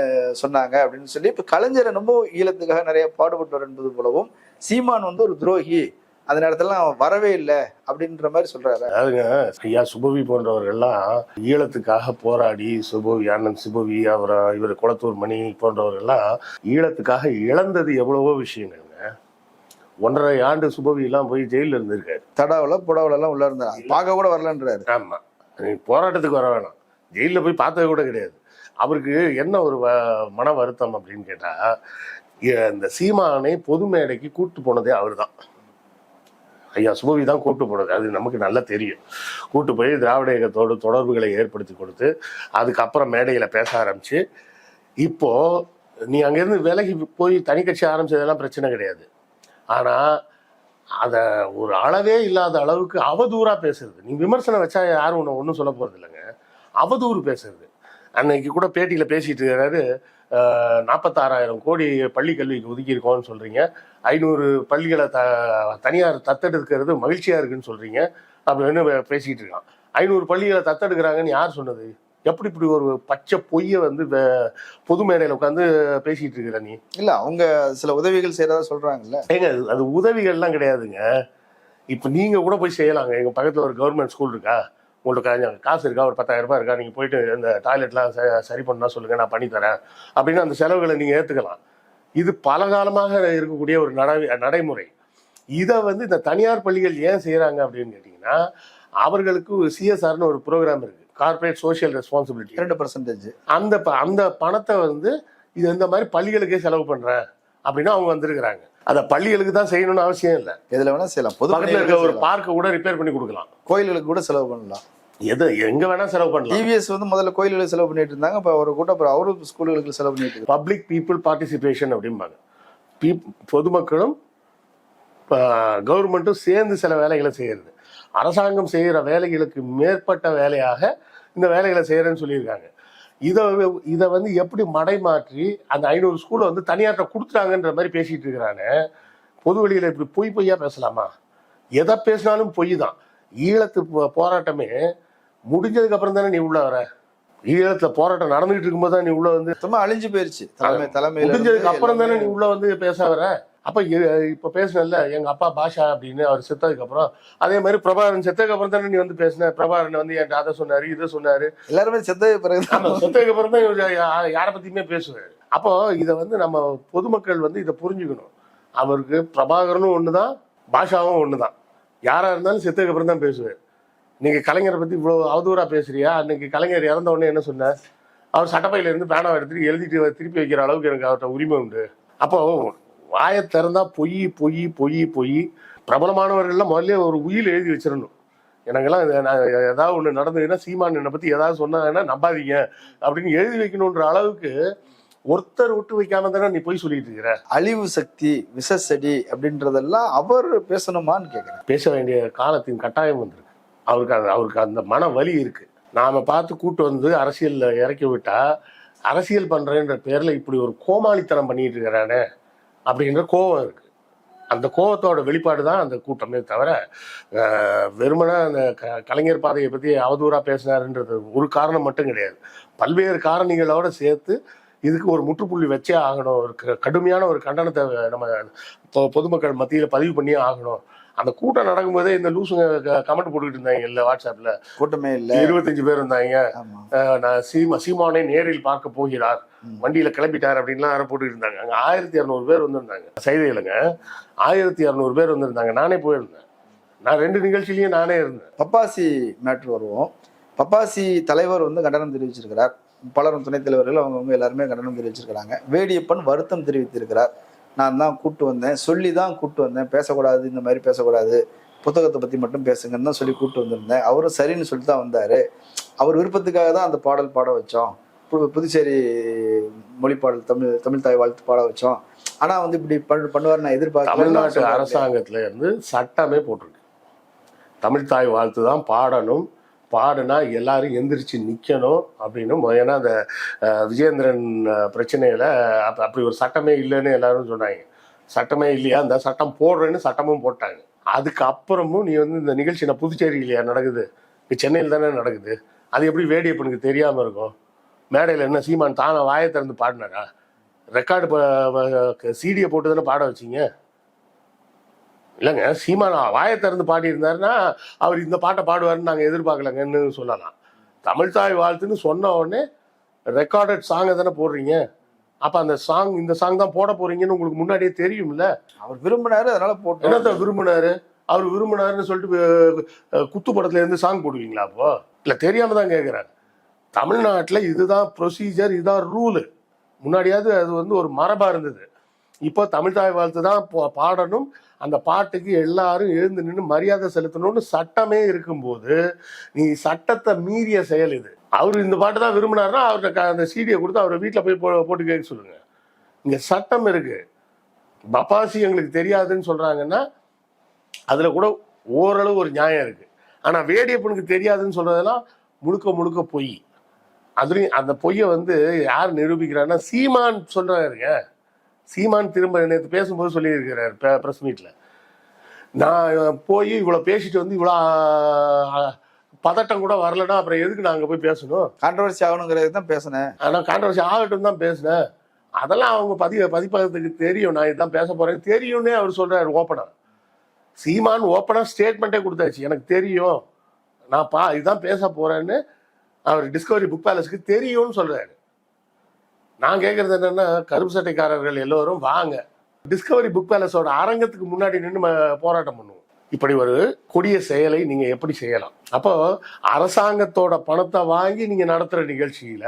சொன்னாங்க அப்படின்னு சொல்லி இப்ப கலைஞர் ரொம்ப ஈழத்துக்காக நிறைய பாடுபட்டவர் என்பது போலவும் சீமான் வந்து ஒரு துரோகி. அந்த நேரத்துல அவன் வரவே இல்லை அப்படின்ற மாதிரி சொல்றாரு. அதாவதுங்க ஐயா சுபவி போன்றவர்கள்லாம் ஈழத்துக்காக போராடி சுபவி அண்ணன் சுபவி அவர் இவர் குளத்தூர் மணி போன்றவர்கள்லாம் ஈழத்துக்காக இழந்தது எவ்வளவோ விஷயங்கள்ங்க. ஒன்றரை ஆண்டு சுபவி எல்லாம் போய் ஜெயிலில் இருந்திருக்காரு. தடாவுல புடாவுல எல்லாம் உள்ள இருந்தார். பார்க்க கூட வரலன்றாரு. ஆமா. நீ போராட்டத்துக்கு வர வேணாம். ஜெயிலில் போய் பார்த்தது கூட கிடையாது. அவருக்கு என்ன ஒரு மன வருத்தம் அப்படின்னு கேட்டா இந்த சீமானை பொது மேடைக்கு கூட்டு போனதே அவர்தான். ஐயா சுபவி தான் கூட்டு போனது. அது நமக்கு நல்லா தெரியும். கூட்டு போய் திராவிட இயக்கத்தோடு தொடர்புகளை ஏற்படுத்தி கொடுத்து அதுக்கப்புறம் மேடையில் பேச ஆரம்பிச்சு இப்போ நீ அங்கேருந்து விலகி போய் தனி கட்சி ஆரம்பிச்சதெல்லாம் பிரச்சனை கிடையாது. ஆனால் அதை ஒரு அளவே இல்லாத அளவுக்கு அவதூறாக பேசுறது. நீ விமர்சனம் வச்சா யாரும் உன்னை ஒன்றும் சொல்ல போகிறது இல்லைங்க. அவதூறு பேசுறது. அன்னைக்கு கூட பேட்டியில் பேசிட்டு இருக்கிறாரு நாற்பத்தாறாயிரம் கோடி பள்ளி கல்விக்கு ஒதுக்கி இருக்கோம்னு ஐநூறு பள்ளிகளை த தனியார் தத்தெடுக்கிறது மகிழ்ச்சியா இருக்குன்னு சொல்றீங்க. அப்படின்னு பேசிட்டு இருக்கான். ஐநூறு பள்ளிகளை தத்தெடுக்கிறாங்கன்னு யார் சொன்னது? எப்படி இப்படி ஒரு பச்சை பொய்யை வந்து பொது மேடையில உட்காந்து பேசிட்டு இருக்கிற நீ? இல்ல அவங்க சில உதவிகள் செய்யறதா சொல்றாங்கல்ல. ஏங்க அது- உதவிகள்லாம் கிடையாதுங்க. இப்போ நீங்க கூட போய் செய்யலாங்க. எங்க பக்கத்துல ஒரு கவர்மெண்ட் ஸ்கூல் இருக்கா? உங்கள்ட்ட கா- காசு இருக்கா? ஒரு பத்தாயிரம் ரூபாய் இருக்கா? நீங்க போயிட்டு இந்த டாய்லெட்லாம் சரி பண்ணா சொல்லுங்க நான் பண்ணி தரேன். அப்படின்னு அந்த செலவுகளை நீங்க ஏத்துக்கலாம். இது பல காலமாக இருக்கக்கூடிய ஒரு நடை நடைமுறை. இதை வந்து இந்த தனியார் பள்ளிகள் ஏன் செய்யறாங்க அப்படின்னு கேட்டீங்கன்னா அவர்களுக்கு சிஎஸ்ஆர்னு ஒரு ப்ரோக்ராம் இருக்கு. கார்ப்பரேட் சோஷியல் ரெஸ்பான்சிபிலிட்டி இரண்டு பர்சன்டேஜ் அந்த அந்த பணத்தை வந்து இது இந்த மாதிரி பள்ளிகளுக்கே செலவு பண்றேன் அப்படின்னு அவங்க வந்திருக்கிறாங்க. அதை பள்ளிகளுக்கு தான் செய்யணும்னு அவசியம் இல்லை. எதுல வேணா செய்யலாம். பொது பக்கத்துல இருக்க ஒரு பார்க்கை கூட ரிப்பேர் பண்ணி கொடுக்கலாம். கோயில்களுக்கு கூட செலவு பண்ணலாம். எது எங்க வேணா செலவு பண்ணலாம். டிவிஎஸ் வந்து முதல்ல கோயில்களுக்கு செலவு பண்ணிட்டு இருந்தாங்க. இப்போ ஒரு கூட்டம் அப்புறம் அவரும் ஸ்கூல்களுக்கு செலவு பண்ணிட்டு பப்ளிக் பீப்புள் பார்ட்டிசிபேஷன் அப்படிம்பாங்க. பீப் பொதுமக்களும் கவர்மெண்ட்டும் சேர்ந்து சில வேலைகளை செய்யறது. அரசாங்கம் செய்கிற வேலைகளுக்கு மேற்பட்ட வேலையாக இந்த வேலைகளை செய்யறேன்னு சொல்லியிருக்காங்க. இதை இதை வந்து எப்படி மடைமாற்றி அந்த ஐநூறு ஸ்கூலை வந்து தனியார்ட்ட கொடுத்துட்டாங்கன்ற மாதிரி பேசிட்டு இருக்கிறானே பொது வெளியில இப்படி பொய் பொய்யா பேசலாமா? எதை பேசினாலும் பொய் தான் ஈழத்து போராட்டமே முடிஞ்சதுக்கு அப்புறம் தானே நீ உள்ள வர? ஈழத்துல போராட்டம் நடந்துகிட்டு இருக்கும்போது தான் நீ உள்ள வந்து சுத்தமா அழிஞ்சு போயிருச்சு. தலைமை தலைமையில முடிஞ்சதுக்கு அப்புறம் தானே நீ உள்ள வந்து பேச வர? அப்ப இப்ப பேசுனல்ல எங்க அப்பா பாஷா அப்படின்னு அவர் செத்ததுக்கு அப்புறம் அதே மாதிரி பிரபாகரன் செத்ததுக்கு அப்புறம் தானே நீ வந்து பேசின? பிரபாகரன் வந்து என்கிட்ட அதை சொன்னாரு இதை சொன்னாரு. எல்லாருமே செத்த பிறகு செத்ததுக்கு அப்புறம் தான் யாரை பத்தியுமே பேசுவாரு. அப்போ இதை வந்து நம்ம பொதுமக்கள் வந்து இதை புரிஞ்சுக்கணும். அவருக்கு பிரபாகரனும் ஒண்ணுதான் பாஷாவும் ஒண்ணுதான். யாரா இருந்தாலும் செத்ததுக்கு அப்புறம் தான் பேசுவார். நீங்க கலைஞரை பத்தி இவ்வளவு அவதூறா பேசுறியா? அன்னைக்கு கலைஞர் இறந்த உடனே என்ன சொன்னார்? அவர் சட்டப்பையில இருந்து பேனாவை எடுத்துட்டு எழுதிட்டு திருப்பி வைக்கிற அளவுக்கு எனக்கு அவர்கிட்ட உரிமை உண்டு. அப்போ வாயை திறந்தா பொய் பொய் பொய் பொய். பிரபலமானவர்கள்லாம் முதல்ல ஒரு உயில் எழுதி வச்சிடணும் எனக்கெல்லாம் ஏதாவது ஒன்று நடந்ததுன்னா சீமான் என்னை பற்றி ஏதாவது சொன்னாங்கன்னா நம்பாதீங்க அப்படின்னு எழுதி வைக்கணுன்ற அளவுக்கு ஒருத்தர் விட்டு வைக்காம தானே நீ போய் சொல்லிட்டு இருக்கிற? அழிவு சக்தி விசசெடி அப்படின்றதெல்லாம் அவர் பேசணுமான்னு கேக்குறேன். பேச வேண்டிய காலத்தின் கட்டாயம் வந்திருக்கு அவருக்கு அந்த அவருக்கு அந்த மன வலி இருக்கு. நாம பார்த்து கூட்டு வந்து அரசியலில் இறக்கி விட்டா அரசியல் பண்றேன்ற பேர்ல இப்படி ஒரு கோமாளித்தனம் பண்ணிட்டு இருக்கிறானே அப்படின்ற கோபம் இருக்கு. அந்த கோபத்தோட வெளிப்பாடு தான் அந்த கூட்டமே தவிர வெறுமனா அந்த க- கலைஞர் பாதையை பத்தி அவதூறா பேசினாருன்றது ஒரு காரணம் மட்டும் கிடையாது. பல்வேறு காரணிகளோட சேர்த்து இதுக்கு ஒரு முற்றுப்புள்ளி வச்சே ஆகணும். ஒரு க- கடுமையான ஒரு கண்டனத்தை நம்ம பொதுமக்கள் மத்தியில் பதிவு பண்ணியே ஆகணும். அந்த கூட்டம் நடக்கும்போதே இந்த லூசுங்க கமெண்ட் போட்டுக்கிட்டு இருந்தாங்க இல்ல வாட்ஸ்அப்ல கூட்டமே இல்ல. இருபத்தஞ்சு பேர் இருந்தாங்க. நான் சீமா சீமானை நேரில் பார்க்க போகிறார். வண்டியில கிளம்பிட்டார் அப்படின்லாம் யாரும் போட்டுட்டு இருந்தாங்க. அங்க ஆயிரத்தி இரநூறு பேர் வந்திருந்தாங்க. சைதையிலங்க ஆயிரத்தி இரநூறு பேர் வந்திருந்தாங்க. நானே போயிருந்தேன். நான் ரெண்டு நிகழ்ச்சியிலயும் நானே இருந்தேன். பப்பாசி மேட்ரு வருவோம். பப்பாசி தலைவர் வந்து கண்டனம் தெரிவிச்சிருக்கிறார். பலரும் துணைத் தலைவர்கள் அவங்கவுங்க எல்லாருமே கண்டனம் தெரிவிச்சிருக்கிறாங்க. வேடியப்பன் வருத்தம் தெரிவித்திருக்கிறார். நான் தான் கூட்டு வந்தேன். சொல்லி தான் கூட்டு வந்தேன். பேசக்கூடாது இந்த மாதிரி பேசக்கூடாது. புத்தகத்தை பத்தி மட்டும் பேசுங்கன்னு தான் சொல்லி கூப்பிட்டு வந்திருந்தேன். அவரும் சரின்னு சொல்லி தான் வந்தாரு. அவர் விருப்பத்துக்காக தான் அந்த பாடல் பாட வச்சோம். புதுச்சேரி மொழி பாடல் தமிழ் தமிழ் தாய் வாழ்த்து பாட வச்சோம். ஆனா வந்து இப்படி பண்ணு பண்ணுவார் நான் எதிர்பார்க்க தமிழ்நாட்டு அரசாங்கத்துல இருந்து சட்டமே போட்டிருக்கு. தமிழ் தாய் வாழ்த்து தான் பாடணும். பாடுனா எல்லாரும் எந்திரிச்சு நிக்கணும் அப்படின்னு மொ- ஏன்னா அந்த விஜேந்திரன் விஜயேந்திரன் அஹ், பிரச்சனையில அப்படி ஒரு சட்டமே இல்லைன்னு எல்லாரும் சொன்னாங்க. சட்டமே இல்லையா? அந்த சட்டம் போடுறேன்னு சட்டமும் போட்டாங்க. அதுக்கு அப்புறமும் நீ வந்து இந்த நிகழ்ச்சி நான் புதுச்சேரியிலையா நடக்குது? சென்னையில் தானே நடக்குது. அது எப்படி வேடியப்பனுக்கு தெரியாம இருக்கும்? மேடையில் என்ன சீமான் தானே வாயை திறந்து பாடினாரா? ரெக்கார்டு சீடியை போட்டு தானே பாட வச்சீங்க? இல்லைங்க சீமான் வாயை திறந்து பாடியிருந்தாருன்னா அவர் இந்த பாட்டை பாடுவாருன்னு நாங்கள் எதிர்பார்க்கலங்கன்னு சொல்லலாம். தமிழ் தாய் வாழ்த்துன்னு சொன்ன உடனே ரெக்கார்டட் சாங்கை தானே போடுறீங்க? அப்போ அந்த சாங் இந்த சாங் தான் போட போறீங்கன்னு உங்களுக்கு முன்னாடியே தெரியும்ல? அவர் விரும்பினாரு அதனால போட்டோம். என்னத்த விரும்பினாரு? அவர் விரும்பினாருன்னு சொல்லிட்டு குத்து படத்துல இருந்து சாங் போடுவீங்களா அப்போ? இல்லை தெரியாம தான் கேட்குறேன் தமிழ்நாட்டில் இதுதான் ப்ரொசீஜர் இதுதான் ரூலு முன்னாடியாவது அது வந்து ஒரு மரபா இருந்தது. இப்போ தமிழ் தாய் வாழ்த்து தான் பாடணும். அந்த பாட்டுக்கு எல்லாரும் எழுந்து நின்று மரியாதை செலுத்தணும்னு சட்டமே இருக்கும்போது நீ சட்டத்தை மீறிய செயல் இது. அவர் இந்த பாட்டு தான் விரும்பினாருன்னா அவர்கிட்ட அந்த சீடியை கொடுத்து அவரை வீட்டில் போய் போ- போட்டு கேட்க சொல்லுங்க. இங்கே சட்டம் இருக்கு. பப்பாசி எங்களுக்கு தெரியாதுன்னு சொல்கிறாங்கன்னா அதில் கூட ஓரளவு ஒரு நியாயம் இருக்கு. ஆனால் வேடியப்பனுக்கு தெரியாதுன்னு சொல்றதெல்லாம் முழுக்க முழுக்க பொய். அதுலேயும் அந்த பொய்யை வந்து யார் நிரூபிக்கிறாருன்னா சீமான் சொல்றாருங்க சீமான் திரும்ப நேற்று பேசும்போது சொல்லியிருக்கிறார் ப்ரெஸ் மீட்ல நான் போய் இவ்வளோ பேசிட்டு வந்து இவ்வளோ பதட்டம் கூட வரலன்னா அப்புறம் எதுக்கு நான் அங்கே போய் பேசணும்? கான்ட்ரவர்சி ஆகணுங்கிறது தான் பேசினேன். ஆனால் கான்ட்ரவர்சி ஆகட்டும் தான் பேசினேன். அதெல்லாம் அவங்க பதிவு பதிப்பகத்துக்கு தெரியும். நான் இதுதான் பேச போறேன். தெரியும்னே அவர் சொல்றாரு ஓப்பனா சீமான் ஓப்பனா ஸ்டேட்மெண்ட்டே கொடுத்தாச்சு. எனக்கு தெரியும். நான் பா இதுதான் பேச போறேன்னு அவர் டிஸ்கவரி புக் பேலஸ்க்கு தெரியும்னு சொல்றாரு. நான் கேட்கறது என்னன்னா கருப்பு சட்டைக்காரர்கள் எல்லோரும் வாங்க. டிஸ்கவரி புக் பேலஸோட அரங்கத்துக்கு முன்னாடி நின்று போராட்டம் பண்ணுவோம். இப்படி ஒரு கொடிய செயலை நீங்க எப்படி செய்யலாம்? அப்போ அரசாங்கத்தோட பணத்தை வாங்கி நீங்க நடத்துற நிகழ்ச்சியில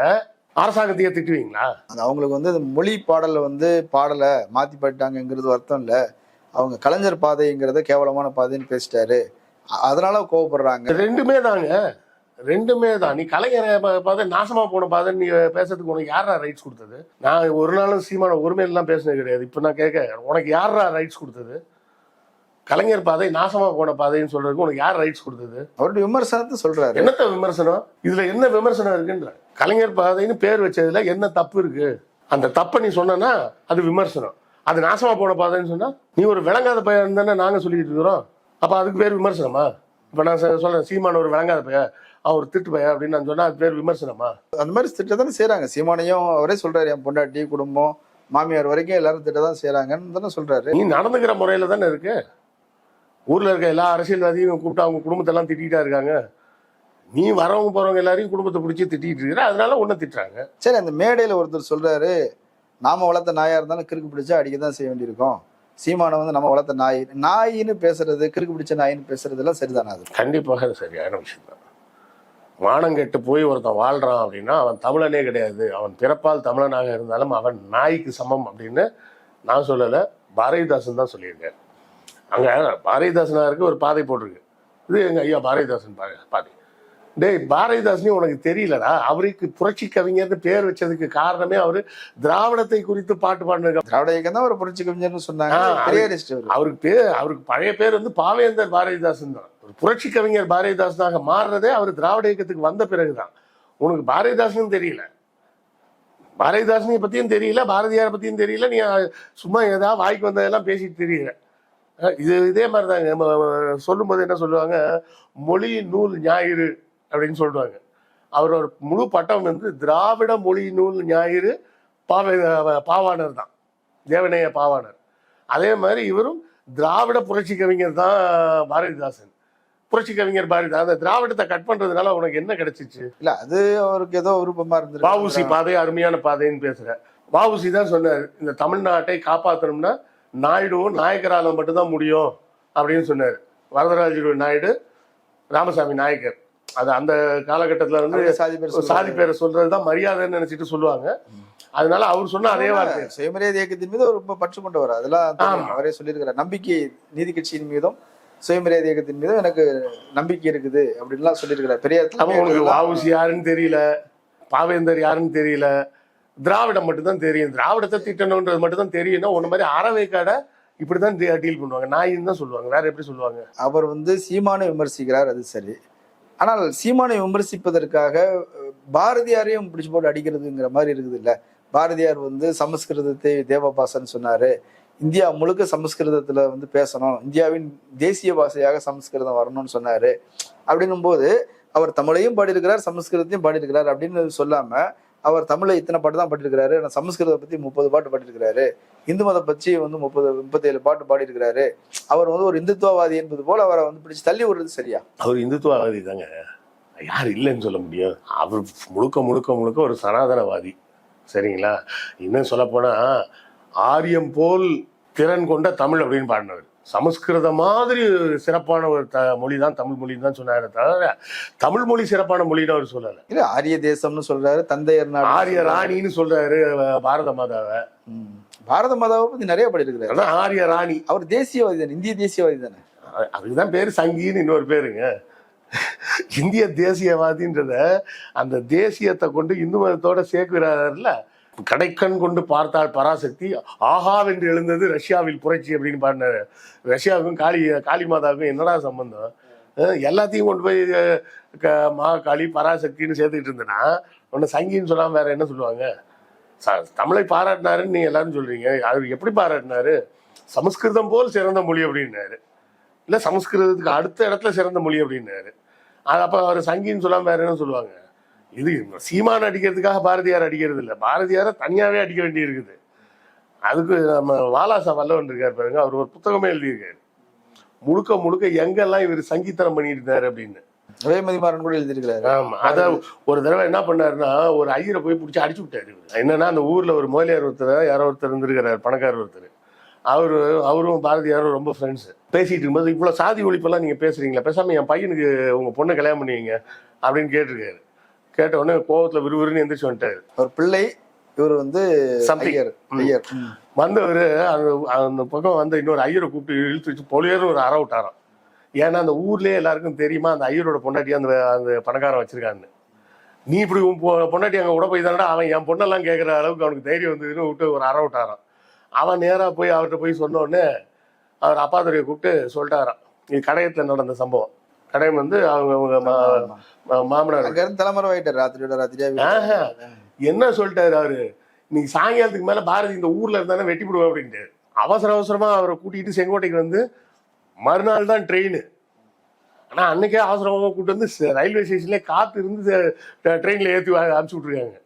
அரசாங்கத்தையே திட்டுவீங்களா? அது அவங்களுக்கு வந்து மொழி பாடலை வந்து பாடலை மாத்தி பாடிட்டாங்கங்கிறது வருத்தம் இல்லை. அவங்க கலைஞர் பாதைங்கிறத கேவலமான பாதைன்னு பேசிட்டாரு. அதனால கோவப்படுறாங்க. ரெண்டுமே தாங்க. ரெண்டுமே தான். நீ கலைஞரை பார்த்து நாசமா போன பாதை நீ பேசுறதுக்கு உனக்கு யாரா ரைட்ஸ் கொடுத்தது? நான் ஒரு நாளும் சீமான ஒருமையிலாம் பேசினது கிடையாது. இப்போ நான் கேட்க உனக்கு யாரா ரைட்ஸ் கொடுத்தது? கலைஞர் பாதை நாசமா போன பாதைன்னு சொல்றதுக்கு உனக்கு யார் ரைட்ஸ் கொடுத்தது? அவருடைய விமர்சனத்தை சொல்றாரு. என்னத்த விமர்சனம்? இதுல என்ன விமர்சனம் இருக்குன்ற? கலைஞர் பாதைன்னு பேர் வச்சதுல என்ன தப்பு இருக்கு? அந்த தப்பை நீ சொன்னா அது விமர்சனம். அது நாசமா போன பாதைன்னு சொன்னா நீ ஒரு விளங்காத பையன் தானே நாங்க சொல்லிட்டு இருக்கிறோம். அப்ப அதுக்கு பேர் விமர்சனமா? இப்ப நான் சொ- சொல்றேன் சீமான ஒரு விளங்காத பையன் அவன் ஒரு திட்டு பையன் அப்படின்னு நான் சொன்னா அது பேர் விமர்சனமா? அந்த மாதிரி திட்டம் தானே செய்றாங்க. சீமானையும் அவரே சொல்றாரு என் பொண்டாட்டி குடும்பம் மாமியார் வரைக்கும் எல்லாரும் திட்டம் தான் செய்யறாங்கன்னு தானே சொல்றாரு. நீ நடந்துக்கிற முறையில தானே இருக்கு? ஊர்ல இருக்க எல்லா அரசியல்வாதியும் கூப்பிட்டு அவங்க குடும்பத்தெல்லாம் திட்டிட்டா இருக்காங்க. நீ வரவங்க போறவங்க எல்லாரையும் குடும்பத்தை பிடிச்சி திட்டிட்டு இருக்கிற அதனால உன்னை திட்டுறாங்க. சரி அந்த மேடையில ஒருத்தர் சொல்றாரு நாம வளர்த்த நாயா இருந்தாலும் கிறுக்கு பிடிச்சா அடிக்க தான் செய்ய வேண்டியிருக்கும். சீமானை வந்து நம்ம வளர்த்த நாய் நாயின்னு பேசுறது கிறுக்கு பிடிச்ச நாயின்னு பேசுறதுலாம் சரிதானா அது? கண்டிப்பாக அது சரியான விஷயம் தான் வானங்கெட்டு போய் ஒருத்தன் வாழ்றான் அப்படின்னா அவன் தமிழனே கிடையாது. அவன் பிறப்பால் தமிழனாக இருந்தாலும் அவன் நாய்க்கு சமம் அப்படின்னு நான் சொல்லலை. பாரதிதாசன் தான் சொல்லியிருக்கேன் அங்கே பாரதிதாசனாக பாரதிதாசனாருக்கு ஒரு பாதை போட்டிருக்கு. இது எங்க ஐயா பாரதிதாசன் பாதை. டேய் பாரதிதாசனே உனக்கு தெரியலடா. அவருக்கு புரட்சி கவிஞர்னு பேர் வச்சதுக்கு காரணமே அவரு திராவிடத்தை குறித்து பாட்டு பாடினது திராவிட இயக்கம் தான் ஒரு புரட்சி கவிஞர்னு சொன்னாங்க. அவரு அவருக்கு பேர் அவருக்கு பழைய பேர் வந்து பாவேந்தர் பாரதிதாசன் தான். ஒரு புரட்சி கவிஞர் பாரதிதாசனாக மாறுறதே அவர் திராவிட இயக்கத்துக்கு வந்த பிறகுதான். உனக்கு பாரதிதாசனும் தெரியல. பாரதிதாசனை பத்தியும் தெரியல பாரதியாரை பத்தியும் தெரியல. நீ சும்மா ஏதாவது வாய்க்கு வந்ததெல்லாம் பேசிட்டு தெரியல. இது இதே மாதிரி தாங்க சொல்லும்போது என்ன சொல்லுவாங்க? மொழி நூல் ஞாயிறு. அப்படின்னு சொல்லுவாங்க அவரோட முழு பட்டம் வந்து திராவிட மொழி நூல் ஞாயிறு பாவே பாவாணர் தான். தேவநேய பாவாணர். அதே மாதிரி இவரும் திராவிட புரட்சி கவிஞர் தான் பாரதிதாசன். புரட்சி கவிஞர் பாரதிதாசன் அந்த திராவிடத்தை கட் பண்றதுனால உனக்கு என்ன கிடைச்சிச்சு? இல்ல அது அவருக்கு ஏதோ விருப்பமா வாவுசி இருந்திருக்கு பாதை அருமையான பாதைன்னு பேசுற. வாவுசி தான் சொன்னார் இந்த தமிழ்நாட்டை காப்பாற்றணும்னா நாயுடுவும் நாயக்கரால மட்டும்தான் முடியும் அப்படின்னு சொன்னார். வரதராஜ நாயுடு ராமசாமி நாயக்கர். அது அந்த காலகட்டத்தில் வந்து சாதி பேர் சாதி. பேரை சொல்றதுதான் மரியாதைன்னு நினைச்சிட்டு சொல்லுவாங்க. அதனால அவர் சொன்ன அதே வார்த்தை சுயமரியாதை இயக்கத்தின் மீது ஒரு ரொம்ப பற்று கொண்டவர். அதெல்லாம். அவரே சொல்லியிருக்கிறார் நம்பிக்கை நீதி கட்சியின் மீதும் சுயமரியாதை இயக்கத்தின் மீதும் எனக்கு நம்பிக்கை இருக்குது அப்படின்லாம் சொல்லியிருக்கிறார். அப்ப உனக்கு வாவுசி யாருன்னு தெரியல? பாவேந்தர் யாருன்னு தெரியல? திராவிடம் மட்டும்தான் தெரியும். திராவிடத்தை திட்டணுன்றது மட்டும்தான் தெரியும்னா உன்ன மாதிரி அறவைக்காட இப்படிதான் டீல் பண்ணுவாங்க. நாயின்னு தான் சொல்லுவாங்க. வேற எப்படி சொல்லுவாங்க? அவர் வந்து சீமானை விமர்சிக்கிறார் அது சரி. ஆனால் சீமானை விமர்சிப்பதற்காக பாரதியாரையும் பிடிச்சு போட்டு அடிக்கிறதுங்கிற மாதிரி இருக்குது இல்ல பாரதியார் வந்து சமஸ்கிருதத்தை தேவபாசன் சொன்னாரு. இந்தியா முழுக்க சமஸ்கிருதத்துல வந்து பேசணும். இந்தியாவின் தேசிய பாஷையாக சமஸ்கிருதம் வரணும்னு சொன்னாரு. அப்படின்னும் போது அவர் தமிழையும் பாடியிருக்கிறார் சமஸ்கிருதத்தையும் பாடியிருக்கிறார் அப்படின்னு சொல்லாம அவர் தமிழை இத்தனை பாட்டு தான் பாட்டிருக்கிறாரு ஆனால் சமஸ்கிருதம் பற்றி முப்பது பாட்டு பாட்டிருக்கிறாரு இந்து மதம் பற்றி வந்து முப்பது முப்பத்தேழு பாட்டு பாடியிருக்கிறாரு. அவர் வந்து ஒரு இந்துத்துவவாதி என்பது போல அவரை வந்து பிடிச்சி தள்ளி விடுறது சரியா? அவர் இந்துத்துவவாதி தாங்க. யார் இல்லைன்னு சொல்ல முடியும் அவர் முழுக்க முழுக்க முழுக்க ஒரு சனாதனவாதி. சரிங்களா? இன்னும் சொல்லப்போனால் ஆரியம் போல் திறன் கொண்ட தமிழ் அப்படின்னு பாடினவர். சமஸ்கிருதம் மாதிரி சிறப்பான ஒரு த மொழி தான் தமிழ் மொழின்னு தான் சொன்னாரு தவிர தமிழ் மொழி சிறப்பான மொழின்னு அவர் சொல்லலை. இல்ல ஆரிய தேசம்னு சொல்றாரு தந்தையர் நாடு. ஆரிய ராணின்னு சொல்றாரு பாரத மாதாவை. பாரத மாதாவை பத்தி நிறைய படியிருக்கிறாரு. அதான் ஆரிய ராணி. அவர் தேசியவாதி தானே இந்திய தேசியவாதி தானே? அ- அதுக்குதான் பேரு சங்கின்னு இன்னொரு பேருங்க. இந்திய தேசியவாதின்றத அந்த தேசியத்தை கொண்டு இந்து மதத்தோட சேர்க்கிறாருல கடைக்கண் கொண்டு பார்த்தால் பராசக்தி. ஆகாவென்று எழுந்தது ரஷ்யாவில் புரட்சி அப்படின்னு பாடினாரு. ரஷ்யாவுக்கும் காளி காளி மாதாவுக்கும் என்னடா சம்பந்தம்? எல்லாத்தையும் கொண்டு போய் அஹ், க- மகாகாளி பராசக்தின்னு சேர்த்துக்கிட்டு இருந்தேன்னா உன்னை சங்கின்னு சொல்லாம வேற என்ன சொல்லுவாங்க? ச- தமிழை பாராட்டினாருன்னு நீங்க எல்லாரும் சொல்றீங்க. அவர் எப்படி பாராட்டினாரு? சமஸ்கிருதம் போல் சிறந்த மொழி அப்படின்னாரு. இல்ல சமஸ்கிருதத்துக்கு அடுத்த இடத்துல சிறந்த மொழி அப்படின்னாரு. அது அப்ப அவர் சங்கின்னு சொல்லாம வேற என்ன சொல்லுவாங்க? இது சீமான் அடிக்கிறதுக்காக பாரதியார் அடிக்கிறது இல்ல. பாரதியாரை தனியாவே அடிக்க வேண்டி இருக்குது அதுக்கு நம்ம வாலாசா வல்லவன் இருக்கார் பாருங்க. அவர் ஒரு புத்தகமே எழுதியிருக்காரு. முழுக்க முழுக்க எங்கெல்லாம் இவர் சங்கீத்தனம் பண்ணிட்டு இருந்தாரு அப்படின்னு வேமதிமாறன் கூட எழுதியிருக்கிறாரு. ஆமா. அத ஒரு தடவை என்ன பண்ணாருன்னா ஒரு ஐயரை போய் பிடிச்சி அடிச்சு விட்டாரு. என்னன்னா அந்த ஊர்ல ஒரு முதலியார் ஒருத்தர் யாரோ ஒருத்தர் இருந்திருக்கிறார் பணக்காரர் ஒருத்தர். அவரு அவரும் பாரதியாரும் ரொம்ப ஃப்ரெண்ட்ஸ் பேசிட்டு இருக்கும்போது இவ்வளவு சாதி ஒழிப்பெல்லாம் நீங்க பேசுறீங்களா? பேசாம என் பையனுக்கு உங்க பொண்ணை கல்யாணம் பண்ணுவீங்க? அப்படின்னு கேட்டிருக்காரு. கேட்ட உடனே கோவத்துல விறுவிறுன்னு எந்திரிச்சு வந்துட்டாரு. அவர் பிள்ளை இவர் வந்து. ஐயர் ஐயர். வந்தவர் அந்த அந்த பக்கம் வந்து இன்னொரு ஐயரை கூப்பிட்டு இழுத்து வச்சு பொலியர்னு ஒரு அற விட்டாராம். ஏன்னா அந்த ஊர்லயே எல்லாருக்கும் தெரியுமா அந்த ஐயரோட பொண்டாட்டி அந்த அந்த பணக்காரன் வச்சிருக்கான்னு நீ இப்படி உன் பொண்டாட்டி அங்கே விட போய் தானடா அவன் என் பொண்ணெல்லாம் கேட்குற அளவுக்கு அவனுக்கு தைரியம் வந்ததுன்னு விட்டு ஒரு அற விட்டாரான் அவன் நேராக போய் அவர்கிட்ட போய் சொன்ன உடனே அவர் அப்பாதுரையை கூப்பிட்டு சொல்லிட்டாராம் இது கடையத்தில் நடந்த சம்பவம். கடையம் வந்து அவங்க அவங்க மாமனார். அங்க இருந்து தலைமுறை ஆயிட்டாரு ராத்திரியோட ராத்திரியா. என்ன சொல்லிட்டாரு அவரு? இன்னைக்கு சாயங்காலத்துக்கு மேல பாரதி இந்த ஊர்ல இருந்தானே வெட்டி விடுவோம் அப்படின்ட்டு. அவசர அவசரமா அவரை கூட்டிட்டு செங்கோட்டைக்கு வந்து மறுநாள் தான் ட்ரெயின். ஆனா அன்னைக்கே அவசரமா கூட்டு வந்து ரயில்வே ஸ்டேஷன்ல காத்து இருந்து ட்ரெயின்ல ஏத்தி வா- அனுப்பிச்சு விட்டுருக்காங்க.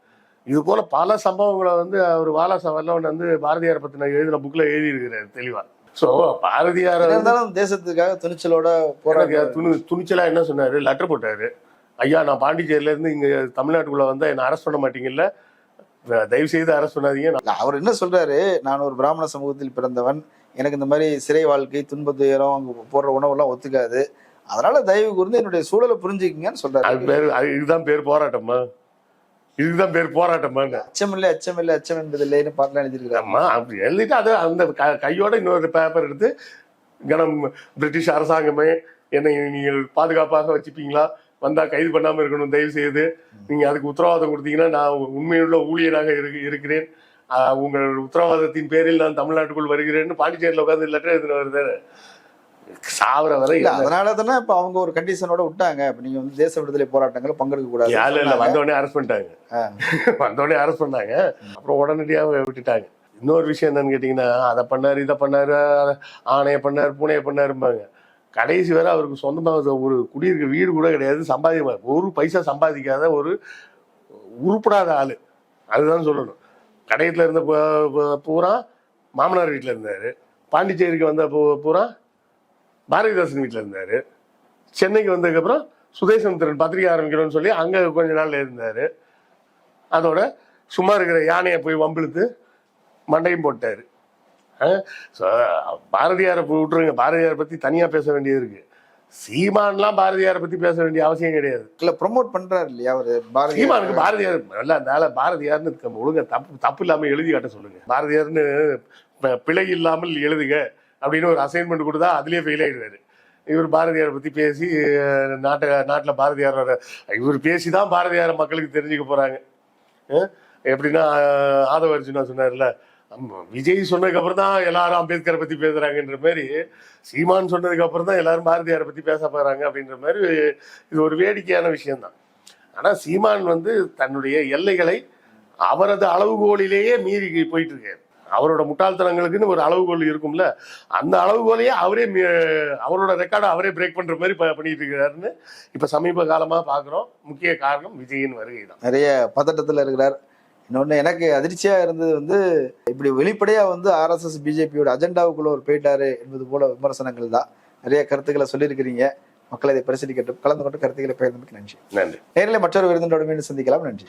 இது போல பல சம்பவங்களை வந்து அவர் வாலாசா வல்லவன் வந்து பாரதியார் பத்தின எழுதின புக்ல எழுதி இருக்கிறாரு சோ பாரதியார் இருந்தாலும் தேசத்துக்காக துணிச்சலோட போராட துணி துணிச்சலா என்ன சொன்னாரு? லெட்டர் போட்டாரு. ஐயா நான் பாண்டிச்சேரியில இருந்து இங்க தமிழ்நாட்டுக்குள்ள வந்தா என்ன அரெஸ்ட் பண்ண மாட்டீங்கல்ல? தயவு செய்து அரெஸ்ட் பண்ணாதீங்க. நான் இல்ல, அவர் என்ன சொல்றாரு? நான் ஒரு பிராமண சமூகத்தில் பிறந்தவன். எனக்கு இந்த மாதிரி சிறை வாழ்க்கை துன்ப துயரம் அங்க போடுற உணவெல்லாம் ஒத்துக்காது. அதனால தயவு கூர்ந்து என்னுடைய சூழலை புரிஞ்சுக்கிங்கன்னு அது சொல்றாரு பேர் அது இதுதான் பேர் போராட்டமா இதுதான் பேர் போராட்டமான்னு அச்சம் இல்லை அச்சம் இல்லை அச்சம் என்பது இல்லைன்னு பாட்டுலாம் எழுதியிருக்கிறாரு. ஆமா அப்படி எழுதிட்டு அது அந்த க- கையோட இன்னொரு பேப்பர் எடுத்து கனம் பிரிட்டிஷ் அரசாங்கமே என்னை நீங்கள் பாதுகாப்பாக வச்சுப்பீங்களா? வந்தா கைது பண்ணாம இருக்கணும் தயவு செய்து. நீங்க அதுக்கு உத்தரவாதம் கொடுத்தீங்கன்னா நான் உண்மையுள்ள ஊழியராக இருக்கு- இருக்கிறேன். உங்கள் உத்தரவாதத்தின் பேரில் நான் தமிழ்நாட்டுக்குள் வருகிறேன்னு பாண்டிச்சேரியில் உட்காந்து லெட்டர் எழுதின வருது சாவர வரை இல்ல அதனால தானே இப்ப அவங்க ஒரு கண்டிஷனோட விட்டாங்க. இப்ப வந்து தேச விடுதலை போராட்டங்கள் பங்கெடுக்க கூடாது யாரும் இல்லை வந்தோடனே அரெஸ்ட் பண்ணிட்டாங்க. வந்தோடனே அரெஸ்ட் பண்ணாங்க. அப்புறம் உடனடியாக விட்டுட்டாங்க. இன்னொரு விஷயம் என்னன்னு கேட்டிங்கன்னா அதை பண்ணாரு இதை பண்ணாரு ஆணையை பண்ணாரு பூனையை பண்ணாரும்பாங்க. கடைசி வரை அவருக்கு சொந்தமாக ஒரு குடியிருக்க வீடு கூட கிடையாது சம்பாதி ஒரு பைசா சம்பாதிக்காத ஒரு உருப்படாத ஆளு. அதுதான் சொல்லணும். கடையத்தில் இருந்த பூரா மாமனார் வீட்டில் இருந்தார். பாண்டிச்சேரிக்கு வந்த பூரா பாரதிதாசன் வீட்டில் இருந்தார். சென்னைக்கு வந்ததுக்கப்புறம் சுதேசமித்திரன் பத்திரிகை ஆரம்பிக்கிறோம்னு சொல்லி அங்கே கொஞ்ச நாள் இருந்தார். அதோட சும்மா இருக்கிற யானையை போய் வம்பிழுத்து மண்டையும் போட்டார். பாரதியாரை போய் விட்டுருங்க. பாரதியாரை பற்றி தனியாக பேச வேண்டியது இருக்கு. சீமான்லாம் பாரதியாரை பற்றி பேச வேண்டிய அவசியம் கிடையாது. இல்ல ப்ரொமோட் பண்றாரு இல்லையா அவரு? பாரதிய சீமானுக்கு பாரதியார் நல்ல ஆளை பாரதியார்னு ஒழுங்கா தப்பு தப்பு இல்லாமல் எழுதி காட்ட சொல்லுங்க. பாரதியார்னு பிழை இல்லாமல் எழுதுக. அப்படின்னு ஒரு அசைன்மெண்ட் கொடுத்தா அதுலயே ஃபெயில் ஆயிடுவாரு. இவர் பாரதியாரை பத்தி பேசி நாட்டை நாட்டில் பாரதியாரோட இவர் பேசி தான் பாரதியாரை மக்களுக்கு தெரிஞ்சுக்க போறாங்க. எப்படின்னா ஆதவ அர்ஜுனா சொன்னார்ல விஜய் சொன்னதுக்கு அப்புறம் தான் எல்லாரும் அம்பேத்கரை பத்தி பேசுறாங்கன்ற மாதிரி சீமான் சொன்னதுக்கு அப்புறம் தான் எல்லாரும் பாரதியாரை பத்தி பேச போறாங்க அப்படின்ற மாதிரி இது ஒரு வேடிக்கையான விஷயம்தான். ஆனா சீமான் வந்து தன்னுடைய எல்லைகளை அவரது அளவுகோலிலேயே மீறி போயிட்டு இருக்காரு. அவரோட முட்டாள்தனங்களுக்குன்னு ஒரு அளவுகோல் இருக்கும்ல அந்த அளவுகோலையே அவரே அவரோட ரெக்கார்டை அவரே பிரேக் பண்ற மாதிரி பண்ணிட்டு இருக்கிறாருன்னு இப்ப சமீப காலமா பாக்குறோம். முக்கிய காரணம் விஜயின் வருகை தான் நிறைய பதட்டத்துல இருக்கிறார். இன்னொன்னு எனக்கு அதிர்ச்சியா இருந்தது வந்து இப்படி வெளிப்படையா வந்து ஆர்எஸ்எஸ் பிஜேபியோட அஜெண்டாவுக்குள்ள ஒரு போயிட்டாரு என்பது போல விமர்சனங்கள் தான். நிறைய கருத்துக்களை சொல்லியிருக்கிறீங்க. மக்களை இதை பரிசீலிக்கட்டும். கலந்து கொண்டு கருத்துக்களை பகிர்ந்தமைக்கு நன்றி. நன்றி. நேரில் மற்றொரு விருந்தினோட மீண்டும் சந்திக்கலாம். நன்றி.